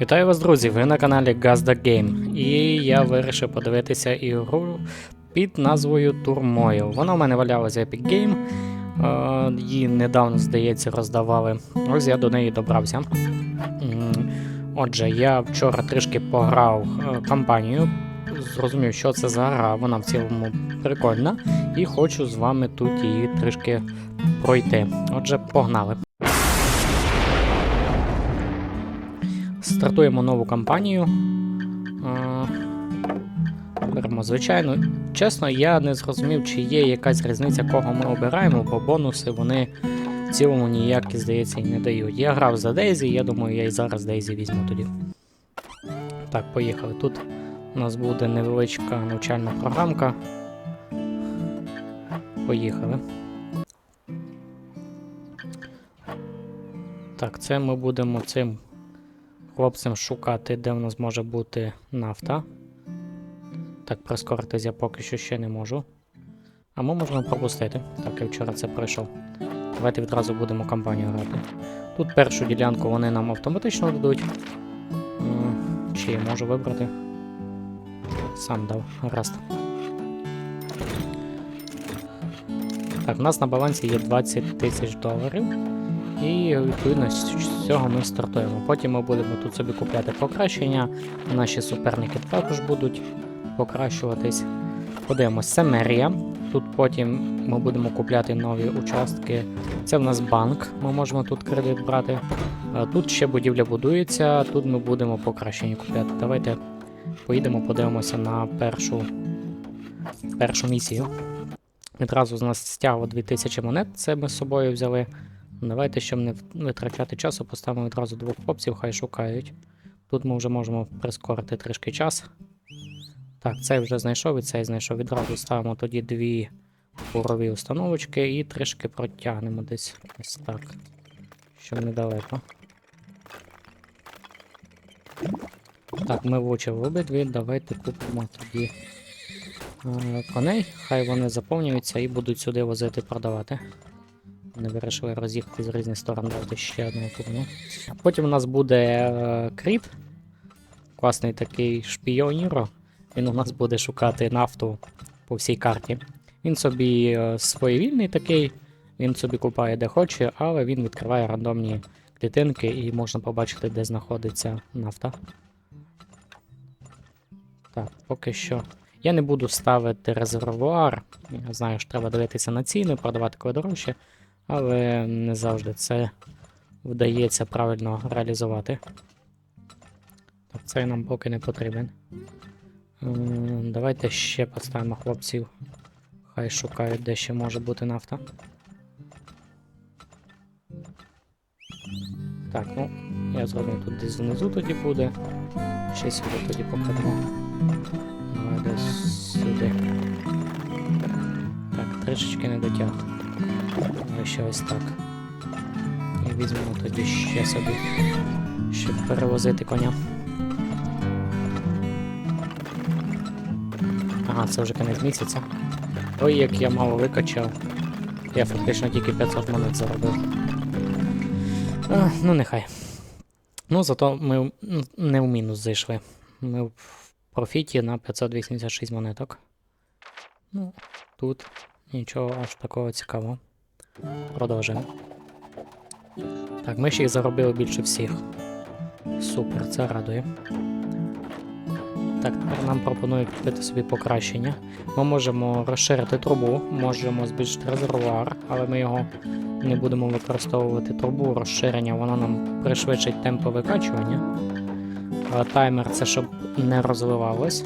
Вітаю вас, друзі! Ви на каналі Gazda Game. І я вирішив подивитися ігру під назвою Turmoil. Вона в мене валялася Epic Game. Е, Її недавно, здається, роздавали. Ось я до неї добрався. Отже, я вчора трішки пограв е, кампанію. Зрозумів, що це за гра, вона в цілому прикольна. І хочу з вами тут її трішки пройти. Отже, погнали. Стартуємо нову кампанію. Беремо, звичайно. Чесно, я не зрозумів, чи є якась різниця, кого ми обираємо, бо бонуси вони в цілому ніякі, здається, і не дають. Я грав за Дейзі, я думаю, я і зараз Дейзі візьму тоді. Так, поїхали. Тут у нас буде невеличка навчальна програмка. Поїхали. Так, це ми будемо цим хлопцям шукати, де в нас може бути нафта. Так, прискоритись я поки що ще не можу. А ми можемо пропустити. Так, я вчора це пройшов. Давайте відразу будемо кампанію грати. Тут першу ділянку вони нам автоматично дадуть. Чи я можу вибрати? Сам дав. Гаразд. Так, в нас на балансі є 20 тисяч доларів. І відповідно з цього ми стартуємо. Потім ми будемо тут собі купляти покращення. Наші суперники також будуть покращуватись. Подивимось, це мерія. Тут потім ми будемо купляти нові участки. Це в нас банк. Ми можемо тут кредит брати. Тут ще будівля будується, тут ми будемо покращення купляти. Давайте поїдемо, подивимося на першу, першу місію. Відразу з нас стягло 2000 монет, це ми з собою взяли. Давайте, щоб не витрачати часу, поставимо відразу двох хлопців, хай шукають. Тут ми вже можемо прискорити трішки час. Так, цей вже знайшов і цей знайшов. Відразу ставимо тоді дві бурові установочки і трішки протягнемо десь ось так. Щоб недалеко. Так, ми влучили обидві. Давайте купимо тоді е, коней. Хай вони заповнюються і будуть сюди возити продавати. Вони вирішили роз'їхати з різних сторон дати ще одну турну. Потім у нас буде е, Кріт. Класний такий шпіоніро. Він у нас буде шукати нафту по всій карті. Він собі е, своєвільний такий, він собі купає де хоче, але він відкриває рандомні клітинки і можна побачити, де знаходиться нафта. Так, поки що. Я не буду ставити резервуар. Я знаю, що треба дивитися на ціни, продавати коли дорожче але не завжди це вдається правильно реалізувати. Так, цей нам поки не потрібен. Давайте ще поставимо хлопців. Хай шукають, де ще може бути нафта. Так, ну, я зроблю тут десь внизу тоді буде. Ще сюди тоді покладемо. Давай десь сюди. Так, трішечки не дотяг. Але ще ось так. І візьмемо тоді ще собі, щоб перевозити коня. Ага, це вже кінець місяця. Ой, як я мало викачав. Я фактично тільки 500 монет заробив. А, ну, нехай. Ну, зато ми не в мінус зайшли. Ми в профіті на 586 монеток. Ну, тут нічого аж такого цікавого. Продовжуємо. Так, ми ще й заробили більше всіх. Супер, це радує. Так, тепер нам пропонують купити собі покращення. Ми можемо розширити трубу, можемо збільшити резервуар, але ми його не будемо використовувати трубу розширення, воно нам пришвидшить темпи викачування. Таймер це щоб не розливалось.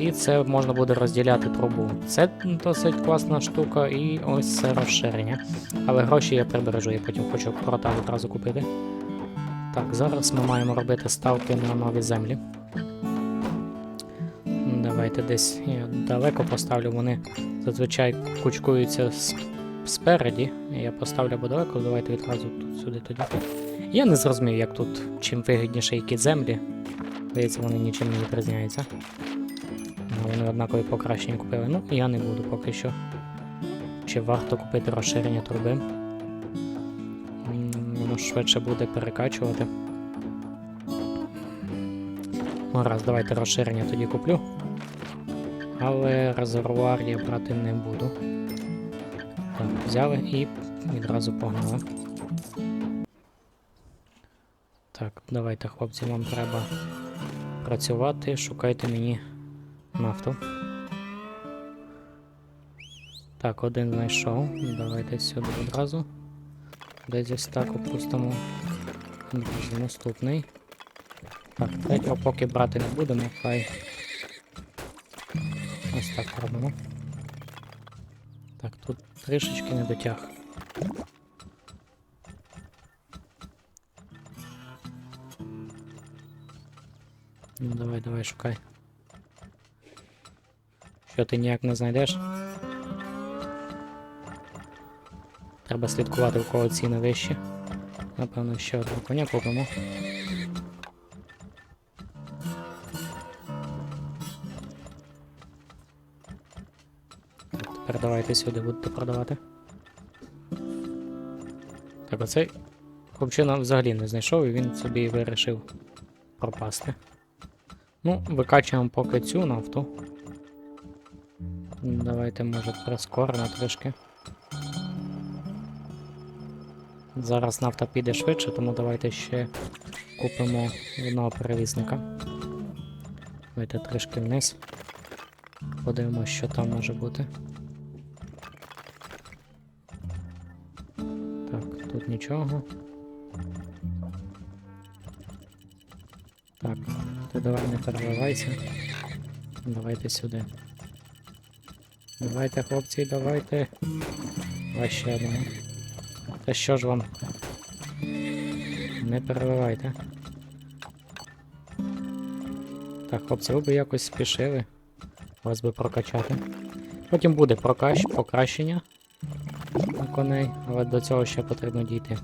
І це можна буде розділяти трубу. Це досить класна штука, і ось це розширення. Але гроші я прибережу, я потім хочу крота одразу купити. Так, зараз ми маємо робити ставки на нові землі. Давайте десь я далеко поставлю, вони зазвичай кучкуються спереді. Я поставлю або далеко, давайте відразу тут сюди тоді. Я не зрозумів, як тут чим вигідніше які землі. Здається, вони нічим не відрізняються. Ну, Вони однакові покращення купили. Ну, я не буду поки що. Чи варто купити розширення труби? Воно швидше буде перекачувати. Раз, давайте розширення тоді куплю. Але резервуар я брати не буду. Так, взяли і відразу погнали. Так, давайте, хлопці, вам треба працювати. Шукайте мені нафту. Так, один знайшов. Давайте сюди одразу. Десь ось так опустимо. Друзі, наступний. Так, третього поки брати не будемо, хай. Ось так робимо. Так, тут трішечки не дотяг. Ну давай, давай, шукай. Що ти ніяк не знайдеш? Треба слідкувати, у кого ціни вищі. Напевно, ще одного коня купимо. Тепер давайте сюди будете продавати. Так, оцей хлопчина взагалі не знайшов і він собі вирішив пропасти. Ну, викачуємо поки цю нафту. Давайте, може, прискоримо трішки. Зараз нафта піде швидше, тому давайте ще купимо одного перевізника. Давайте трішки вниз. Подивимось, що там може бути. Так, тут нічого. Так, ти давай не переливайся. Давайте сюди. Давайте, хлопці, давайте. Давай ще одного. Та що ж вам? Не переливайте. Так, хлопці, ви би якось спішили. Вас би прокачати. Потім буде прокащ... покращення у коней, але до цього ще потрібно дійти.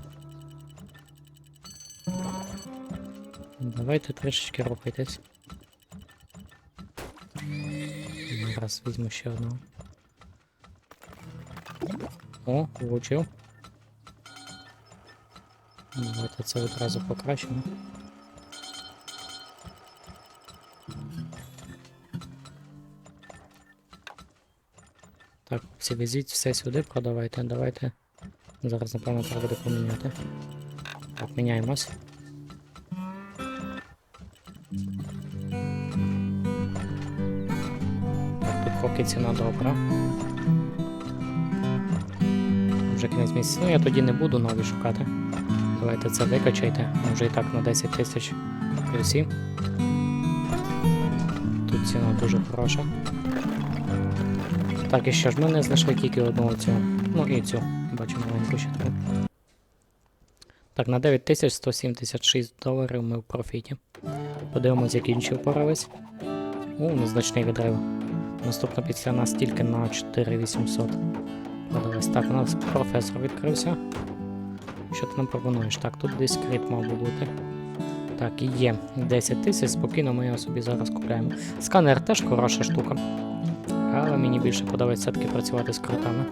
Давайте трішечки рухайтесь. Зараз візьму ще одного. О, влучив. Давайте це одразу покращимо. Так, всі везіть все сюди, продавайте. Давайте. Зараз, напевно, треба буде поміняти. Так, міняємось. Так, тут поки ціна добра. Вже кінець місяця. Ну я тоді не буду нові шукати. Давайте це викачайте. Може і так на 10 тисяч плюсів. Тут ціна дуже хороша. Так, і що ж, ми не знайшли тільки одного цього. Ну і цю, бачу маленьку ще таку. Так, на 9176 доларів ми в профіті. Подивимось, як інші впорались. У, незначний відрив. Наступно після нас тільки на 4800. Продалась. Так, у нас професор відкрився. Що ти нам пропонуєш? Так, тут десь скрипт мав би бути. Так, і є 10 тисяч, спокійно ми його собі зараз купляємо. Сканер теж хороша штука. Але мені більше подобається все-таки працювати з крутами.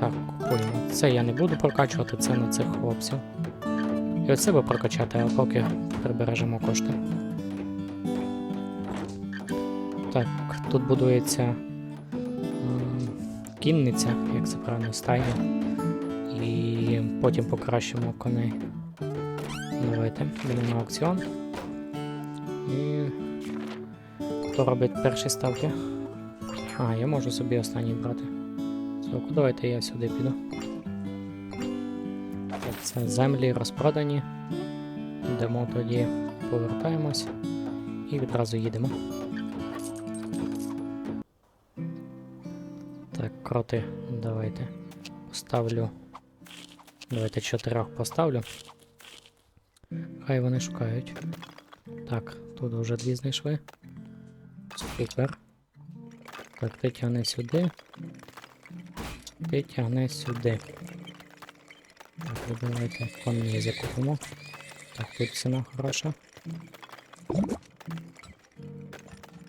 Так, купуємо. Це я не буду прокачувати, це на цих хлопців. І оце би прокачати, а поки прибережемо кошти. Так, тут будується кінниця, як це правильно, стайня. І потім покращимо коней. Давайте, будемо на аукціон. І Хто робить перші ставки? А, я можу собі останній брати. Соку, давайте я сюди піду. Так, це землі розпродані. Йдемо тоді, повертаємось і відразу їдемо. Кроти, давайте. Поставлю. Давайте чотирьох поставлю. Хай вони шукають. Так, тут вже дві знайшли. Супер. Так, ти тягни сюди. Ти тягни сюди. Так, давайте конні закупимо. Так, тут ціна хороша.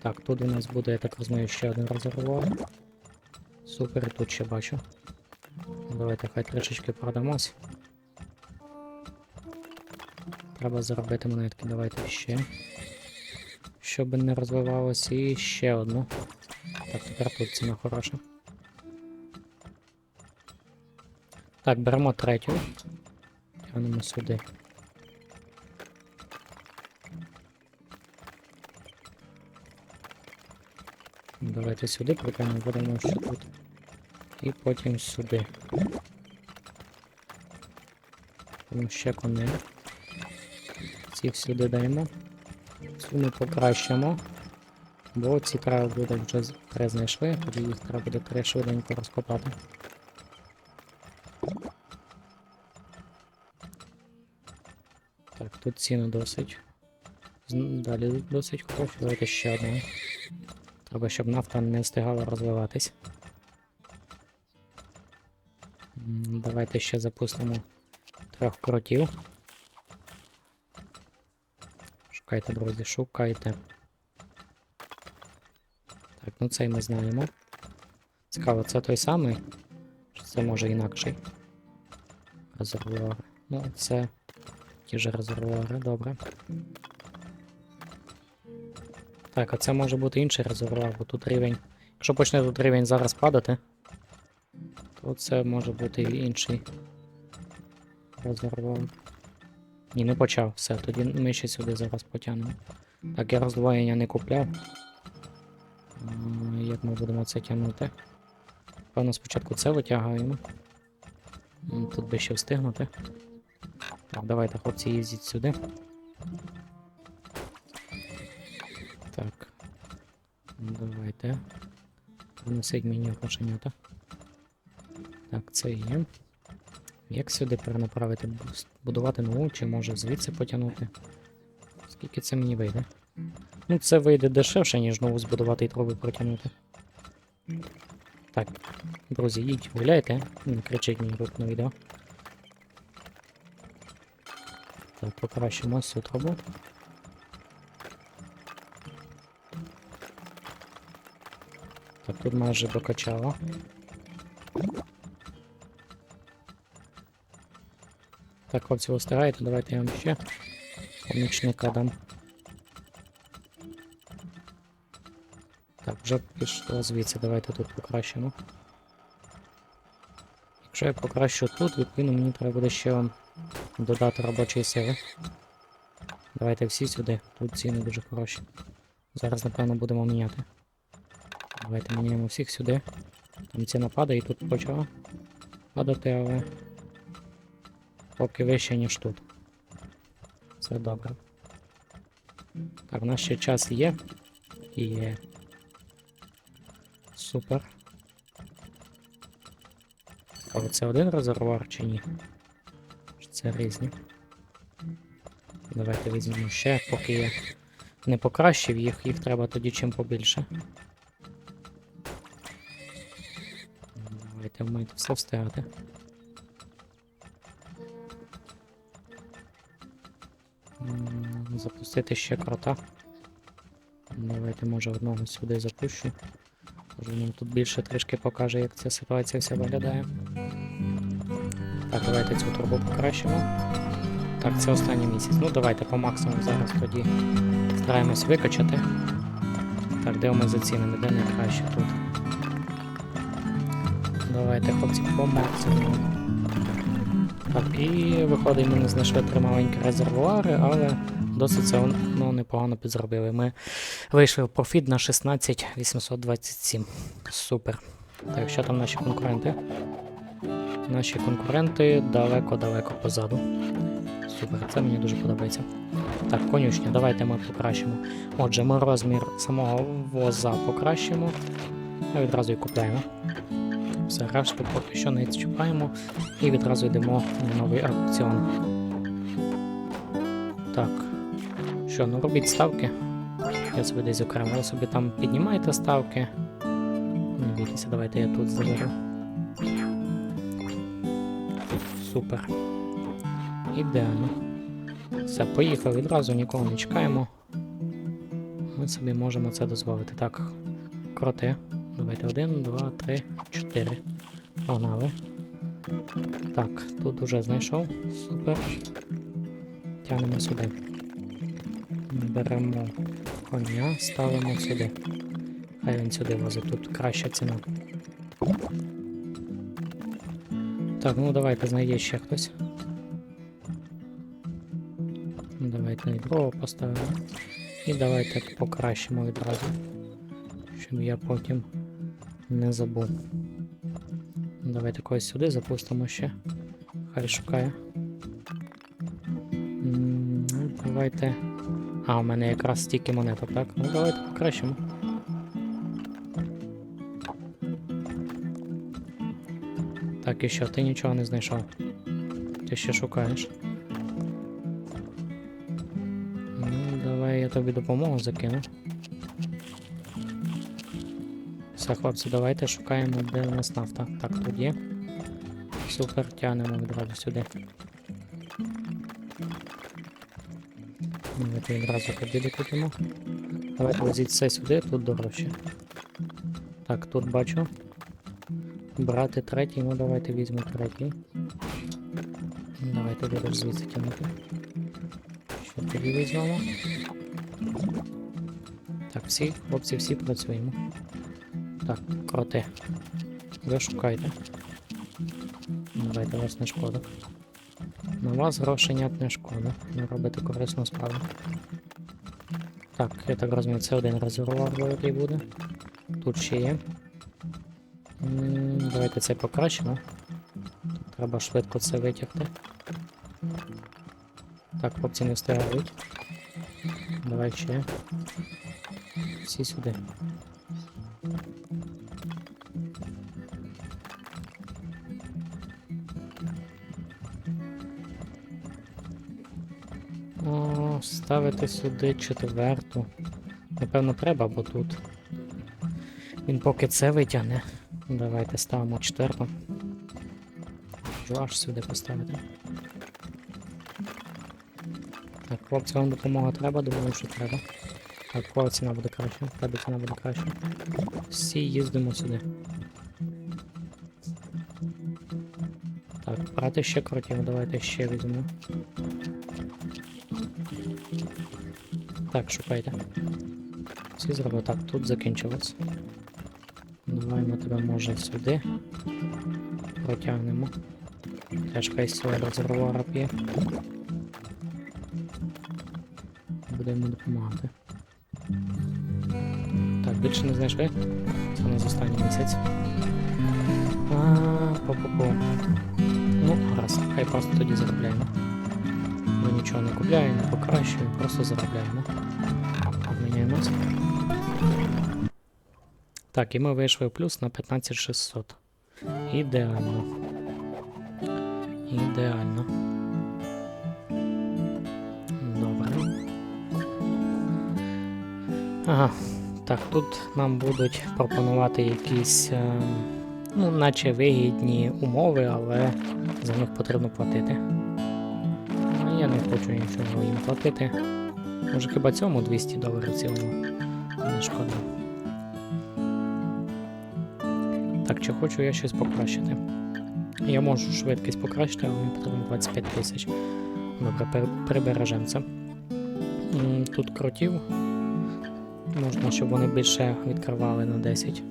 Так, тут у нас буде, я так розумію, ще один резервуар. Супер, тут ще бачу. Давайте хай трішечки продамось. Треба заробити монетки. Давайте ще. Щоб не розвивалося. І ще одну. Так, тепер тут ціна хороша. Так, беремо третю. Тягнемо сюди. Давайте сюди прикольно будемо що тут. І потім сюди. Потім ще коней. Цих сюди даємо. Цю ми покращимо. Бо ці треба буде вже з- три знайшли, тоді їх треба буде три швиденько розкопати. Так, тут ціну досить. Далі досить хороші. Давайте ще одну. Треба, щоб нафта не встигала розвиватись. Давайте ще запустимо трьох кротів. Шукайте, друзі, шукайте. Так, ну цей ми знаємо. Цікаво, це той самий? Чи це може інакший? Резервуари. Ну, це ті ж резервуари, добре. Так, а це може бути інший резервуар, бо тут рівень. Якщо почне тут рівень зараз падати, то це може бути і інший резервуар. Ні, не почав. Все, тоді ми ще сюди зараз потягнемо. Так, я роздвоєння не купляв. Як ми будемо це тягнути? Певно, спочатку це витягаємо. Тут би ще встигнути. Так, давайте, хлопці, їздіть сюди. Так. Давайте. Принесіть мені грошенята. Так, це є. Як сюди перенаправити? Бу- Будувати нову, чи може звідси потягнути? Скільки це мені вийде? Ну, це вийде дешевше, ніж нову збудувати і труби протягнути. Так, друзі, їдь, гуляйте, не кричіть мені тут на відео. Так, покращимо цю трубу. Так, тут майже докачало. Так, хлопці, ви встигаєте, давайте я вам ще помічника дам. Так, вже пішло звідси, давайте тут покращимо. Якщо я покращу тут, відповідно мені треба буде ще вам додати робочої сили. Давайте всі сюди, тут ціни дуже хороші. Зараз, напевно, будемо міняти. Давайте міняємо всіх сюди. Там ціна падає і тут почала падати, але поки вище, ніж тут. Це добре. Так, у нас ще час є. Є. Супер. Але це один резервуар чи ні? Це різні? Давайте візьмемо ще, поки я не покращив їх, їх треба тоді чим побільше. Давайте вмийте все встигати. Запустити ще крота. Давайте, може, одного сюди запущу. Може нам тут більше трішки покаже, як ця ситуація вся виглядає. Так, давайте цю трубу покращимо. Так, це останній місяць. Ну давайте по максимуму зараз тоді стараємось викачати. Так, дивимося за цінами, де найкраще тут. Давайте, хлопці, по максимуму. Так, і виходить, ми не знайшли три маленькі резервуари, але досить це ну, непогано підзробили. Ми вийшли в профіт на 16 827. Супер. Так, що там наші конкуренти? Наші конкуренти далеко-далеко позаду. Супер, це мені дуже подобається. Так, конюшня, давайте ми покращимо. Отже, ми розмір самого воза покращимо. А відразу і купляємо. Все, решту поки що не чіпаємо і відразу йдемо на новий аукціон. Так. Що, ну робіть ставки. Я собі десь окремо. Ви собі там піднімаєте ставки. Не бійтеся, давайте я тут заберу. Супер. Ідеально. Все, поїхали відразу, нікого не чекаємо. Ми собі можемо це дозволити. Так, кроти. Давайте один, два, три, чотири. Погнали. Так, тут уже знайшов. Супер. тягнемо сюди. Беремо коня, ставимо сюди. Хай він сюди возить, тут краща ціна. Так, ну давайте знайде ще хтось. Давайте і другого поставимо. І давайте покращимо відразу. Щоб я потім не забув. Давайте когось сюди запустимо ще. Хай шукає. Ну, Давайте. А, у мене якраз стільки монеток, так? Ну давайте покращимо. Так, і що, ти нічого не знайшов. Ти ще шукаєш. Ну, давай я тобі допомогу закину. Все, хлопці, давайте шукаємо, де у нас нафта. Так, тут є. Супер, тянемо відразу сюди. Давайте відразу тобі докупимо. Давайте возіть все сюди, тут дорожче. Так, тут бачу. Брати третій, ну давайте візьмемо третій. Давайте будеш звідси тягнути. Що тоді візьмемо? Так, всі, хлопці, всі працюємо. Так, кроти. Ви шукайте. Давайте вас не шкода. На вас грошенят не шкода. Ви робите корисну справу. Так, я так розумію, це один резервуар великий буде. Тут ще є. Давайте це покращимо. Треба швидко це витягти. Так, хлопці не встигають. Давай ще. Всі сюди. Ставити сюди четверту. Напевно, треба, бо тут. Він поки це витягне. Давайте ставимо четверту. Аж сюди поставити. Так, хлопці, вам допомога треба, думаю, що треба. Так, кого ціна буде краще, тебе ціна буде краще. Всі їздимо сюди. Так, брати ще крутів, давайте ще візьмемо. Так, шукайте. Всі зробили так, тут закінчилось. Давай ми тебе може сюди. Протягнемо. Теж хай з цього п'є. Будемо допомагати. Так, більше не знайшли. Це у нас останній місяць. По-по-по. Ну, раз, хай просто тоді заробляємо. Ми нічого не купляємо, не покращуємо, просто заробляємо. Міняємось. Так, і ми вийшли в плюс на 15600. Ідеально. Ідеально. Добре. Ага. Так, тут нам будуть пропонувати якісь, е, ну, наче вигідні умови, але за них потрібно платити. Я не хочу нічого їм платити. Може хіба цьому 200 доларів цілому не шкода. Так, чи хочу я щось покращити? Я можу швидкість покращити, але мені потрібно 25 тисяч. Добре, прибережемо це. Тут крутів. Можна, щоб вони більше відкривали на 10.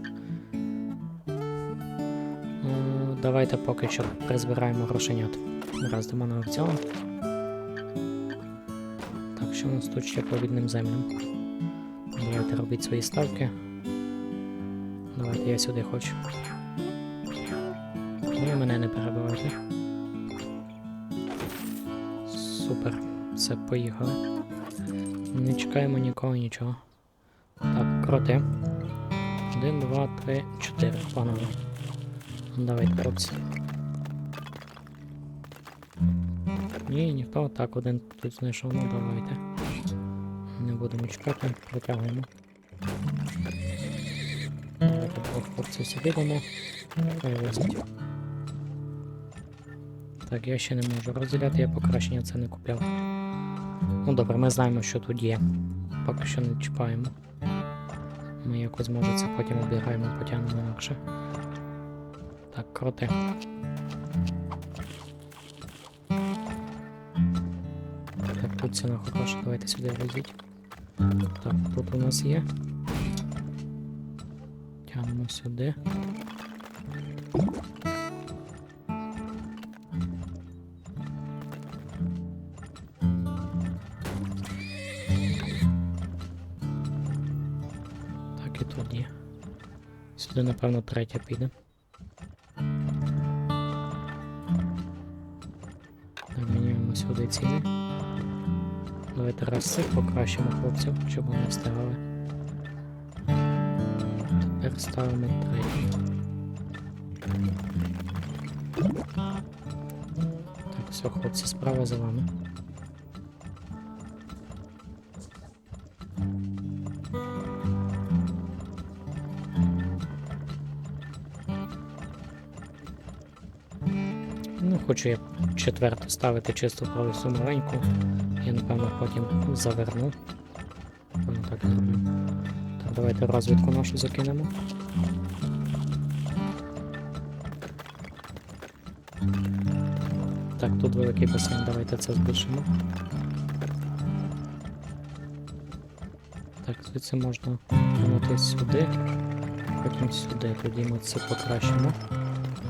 Давайте поки що призбираємо грошенят. Раз йдемо на аукціон. Що у нас тут ще по відним землям? Давайте робіть свої ставки. Давайте я сюди хочу. Ну і мене не перебивайте. Супер. Все, поїхали. Не чекаємо нікого, нічого. Так, кроти. Один, два, три, чотири. Панове. Давайте, хлопці. Ні, ніхто. Так, один тут знайшов, ну давайте. Будемо чекати, притягуємо. Давайте двох хлопців сюди дамо. Так, я ще не можу розділяти, я покращення це не купляв. Ну добре, ми знаємо, що тут є. Поки що не чіпаємо. Ми якось може це потім обігаємо, потягнемо інакше. Так, кроти. Так, тут ціна хороша, давайте сюди везіть. Так, тут у нас є. Тягнемо сюди. Так, і тут є. Сюди, напевно, третя піде. Так, міняємо сюди ціни. Раз цих покращимо хлопців, щоб вони встигали. Тепер ставимо третій. Так, все, хлопці, справа за вами. Ну, хочу я четверту ставити чисто провісу маленьку. Я напевно потім заверну. Напевно, так зроблю. Так, давайте розвідку нашу закинемо. Так, тут великий басейн, давайте це збільшимо. Так, звідси можна кинути сюди, потім сюди. Тоді ми це покращимо.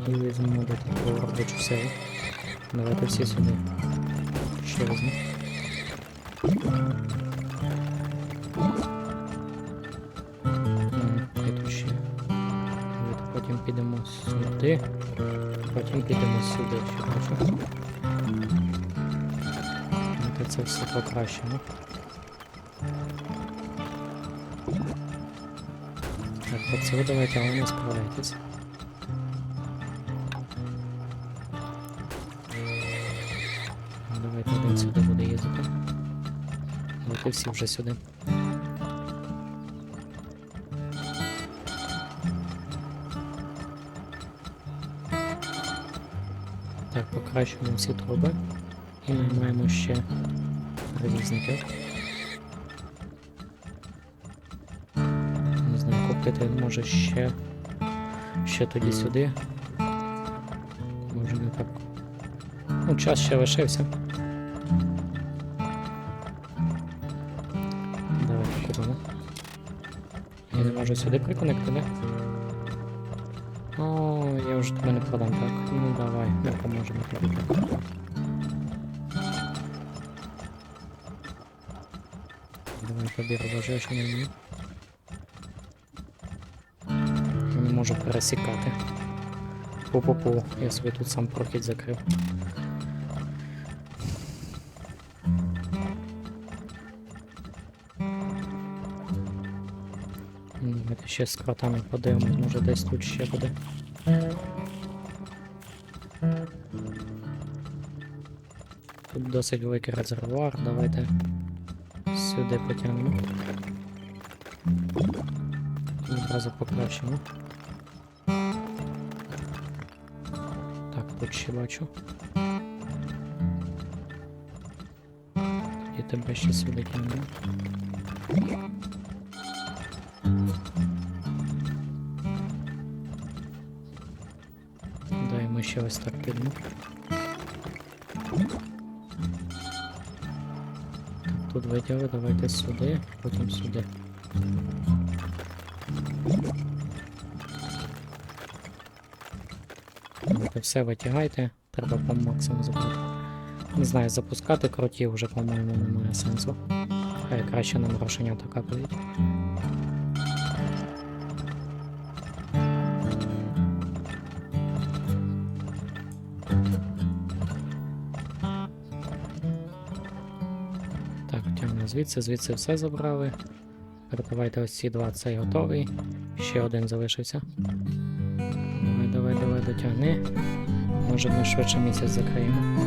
І візьмемо додаткову робочу силу. Давайте всі сюди. Ще візьму. Потім підемо сюди. Потім підемо сюди, ще хочу. Це все покращимо. Так, хлопці, ви давайте, але не справляйтесь. Всі вже сюди. Так, покращуємо всі труби. І ми маємо ще ревізників. Не знаю, купити може ще. Ще тоді сюди. Може не так. Ну, час ще лишився. Можу сюди приконектити. О, я вже тебе не продам, так. Ну давай, не поможемо тобі. Давай не вмію. Я не можу пересікати. Пу-пу-пу, я собі тут сам прохід закрив. Давайте ще з кротами подивимось, може десь тут ще буде. Тут досить великий резервуар, давайте сюди потягнемо. Одразу покращимо. Так, тут ще бачу. І тебе ще сюди тягнемо. Ще ось так підемо. Тут виділи, давайте сюди, потім сюди. Давайте все витягайте, треба по максимуму забрати. Не знаю, запускати крутів вже, по-моєму, немає сенсу. Хай краще нам грошенята капають. Так, звідси, звідси все забрали. Давайте ось ці два, цей готовий. Ще один залишився. Давай, давай, давай, дотягни. Може ми швидше місяць закриємо.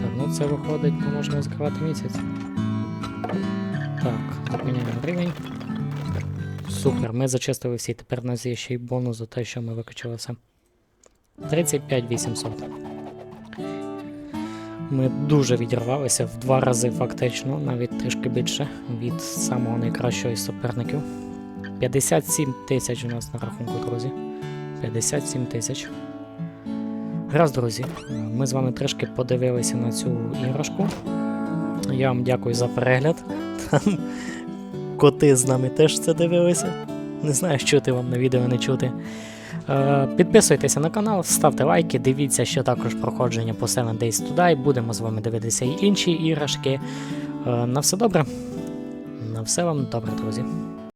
Так, ну це виходить, ми можемо закривати місяць. Так, зупиняємо рівень. Супер, ми зачистили всі. Тепер у нас є ще й бонус за те, що ми викачали все. 35 800. Ми дуже відірвалися в два рази фактично, навіть трішки більше від самого найкращого із суперників. 57 тисяч у нас на рахунку, друзі. 57 тисяч. Раз, друзі, ми з вами трішки подивилися на цю іграшку. Я вам дякую за перегляд. Там коти з нами теж це дивилися. Не знаю, чути вам на відео, не чути. Е, Підписуйтеся на канал, ставте лайки, дивіться ще також проходження по 7 Days to Die. Будемо з вами дивитися і інші іграшки. Е, На все добре. На все вам добре, друзі.